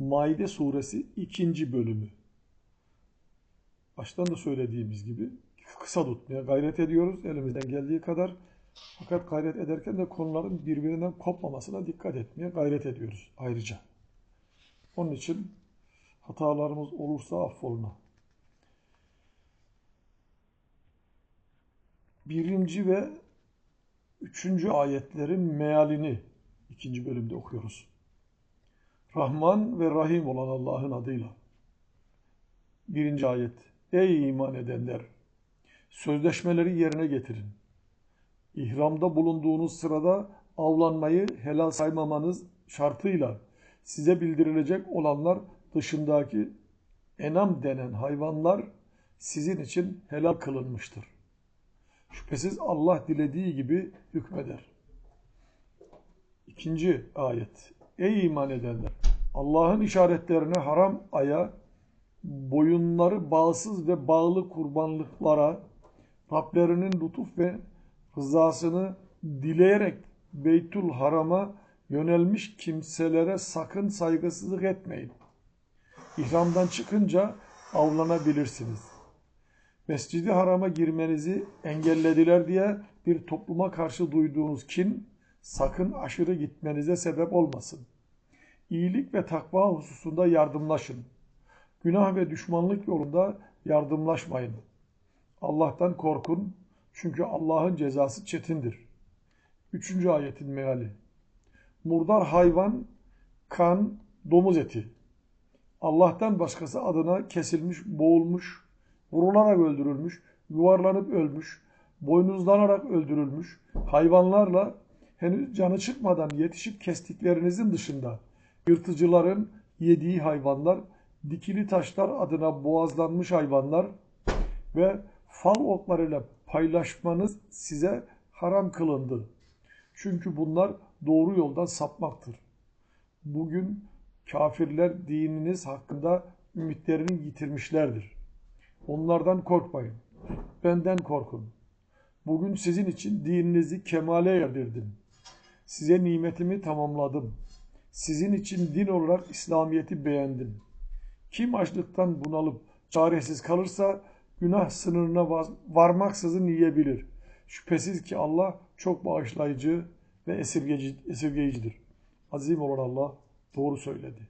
Maide suresi ikinci bölümü. Baştan da söylediğimiz gibi kısa tutmaya gayret ediyoruz elimizden geldiği kadar. Fakat gayret ederken de konuların birbirinden kopmamasına dikkat etmeye gayret ediyoruz ayrıca. Onun için hatalarımız olursa affoluna. Birinci ve üçüncü ayetlerin mealini ikinci bölümde okuyoruz. Rahman ve Rahim olan Allah'ın adıyla. Birinci ayet. Ey iman edenler! Sözleşmeleri yerine getirin. İhramda bulunduğunuz sırada avlanmayı helal saymamanız şartıyla size bildirilecek olanlar dışındaki enam denen hayvanlar sizin için helal kılınmıştır. Şüphesiz Allah dilediği gibi hükmeder. İkinci ayet. Ey iman edenler! Allah'ın işaretlerine haram aya, boyunları bağsız ve bağlı kurbanlıklara, Rablerinin lütuf ve rızasını dileyerek Beytül Haram'a yönelmiş kimselere sakın saygısızlık etmeyin. İhramdan çıkınca avlanabilirsiniz. Mescidi Haram'a girmenizi engellediler diye bir topluma karşı duyduğunuz kin sakın aşırı gitmenize sebep olmasın. İyilik ve takva hususunda yardımlaşın. Günah ve düşmanlık yolunda yardımlaşmayın. Allah'tan korkun çünkü Allah'ın cezası çetindir. Üçüncü ayetin meali. Murdar hayvan, kan, domuz eti. Allah'tan başkası adına kesilmiş, boğulmuş, vurularak öldürülmüş, yuvarlanıp ölmüş, boynuzlanarak öldürülmüş hayvanlarla henüz canı çıkmadan yetişip kestiklerinizin dışında yırtıcıların yediği hayvanlar, dikili taşlar adına boğazlanmış hayvanlar ve fal oklarıyla paylaşmanız size haram kılındı. Çünkü bunlar doğru yoldan sapmaktır. Bugün kafirler dininiz hakkında ümitlerini yitirmişlerdir. Onlardan korkmayın. Benden korkun. Bugün sizin için dininizi kemale erdirdim. Size nimetimi tamamladım. Sizin için din olarak İslamiyet'i beğendim. Kim açlıktan bunalıp çaresiz kalırsa günah sınırına varmaksızın yiyebilir. Şüphesiz ki Allah çok bağışlayıcı ve esirgeyici, esirgeyicidir. Azim olan Allah doğru söyledi.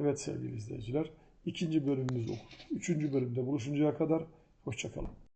Evet sevgili izleyiciler, ikinci bölümümüz okuduk. Üçüncü bölümde buluşuncaya kadar hoşçakalın.